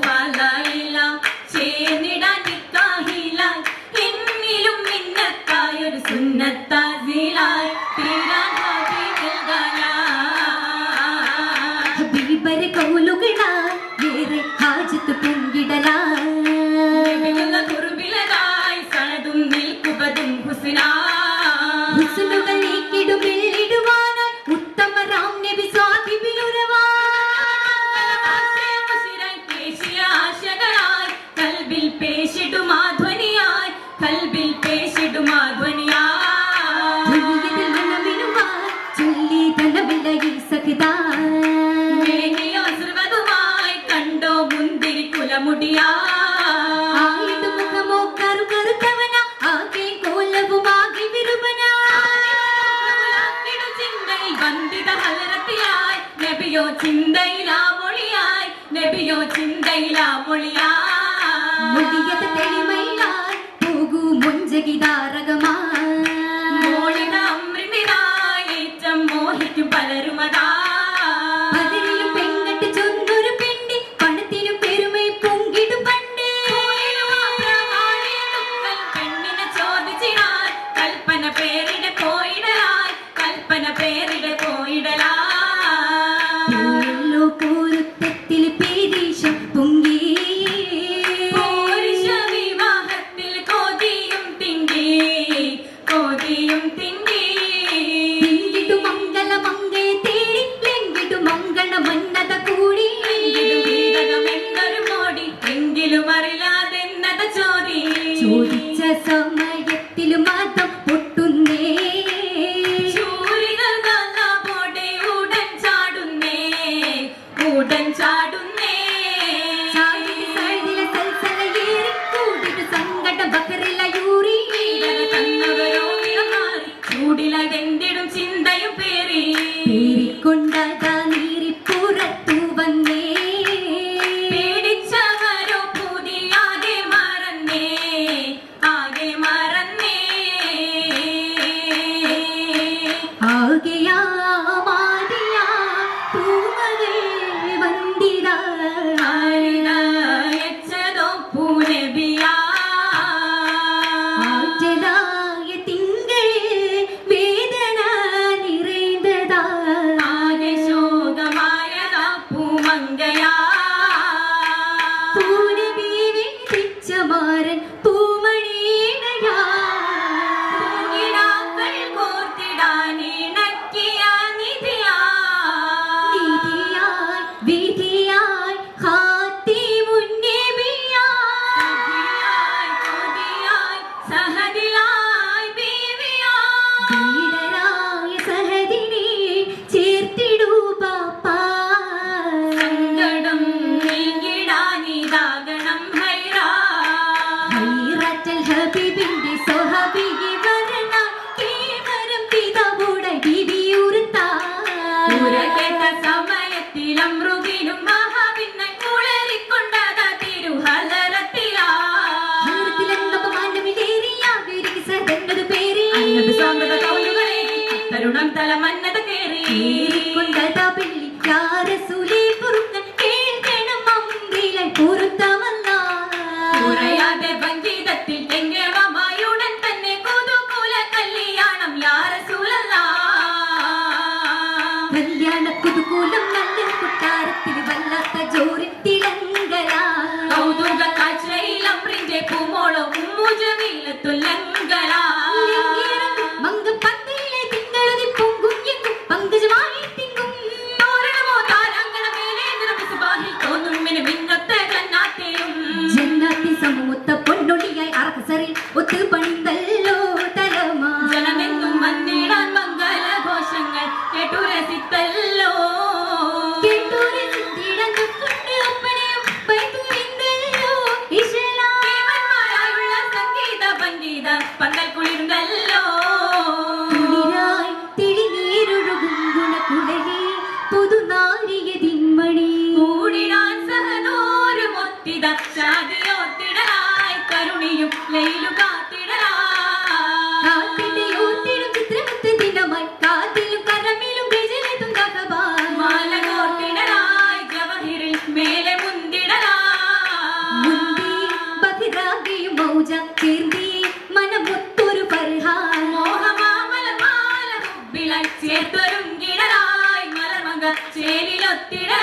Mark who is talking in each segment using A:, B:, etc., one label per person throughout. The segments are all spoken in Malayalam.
A: falar. പേശിടുമാ ധ്വനിയായി
B: കൽബിൽ
A: പേശിടുമാ ധ്വനിയായി ചൊല്ലി തല വിലയിൽ സഖിതാ
B: മേനിയോ സർവതുമായി കണ്ടോ മുന്തിരി കുലമുടിയായി. ചിന്തയിലാ മൊഴിയായി. നബിയോ ചിന്തയിലാ മൊഴിയായി.
A: Multi-get
B: ചൂരികൾ ഉടൻ ചാടുന്നേ. ഉടൻ ചാടുന്നേ. തന്നവരോ ചൂടില ചിന്തയും പേറി. കൊണ്ടാ കരുണം തലമന്നത കേറി കുറയാതെ സംഗീതത്തിൽ എങ്കേമമായുടൻ തന്നെ കൊതുകൂല കല്യാണം
A: യാര സൂലല്ല കല്യാണ കൊതുകൂലം നല്ല കൊട്ടാരത്തിൽ വല്ലാത്ത
B: ജോ കളിപ്പല്ലോ പങ്കൽ കുളിരുന്നല്ലോ തിളിനീരൊഴുകും
A: ഗുണകുടലേ പുതുനാരിയതി சத்திரா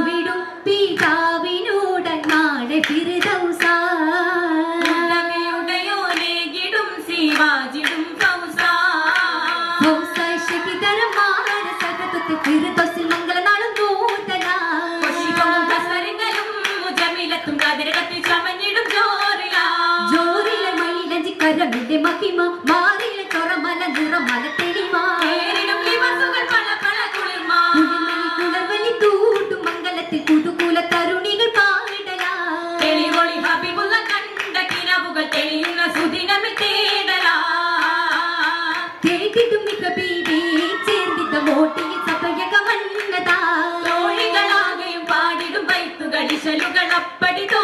A: താളത്തിൽ കുതുകൂല തരുണികൾ പാടലാ
B: തെളിവൊളി ഹബിബുള്ള കണ്ട കിനവുകൾ തെളിയുന്ന സുദിനമി തേടലാ.
A: തേടിടും മിക
B: ബീബി പാടിടും വൈത്തുകൾ ഇശലുകൾ അപ്പടി തോ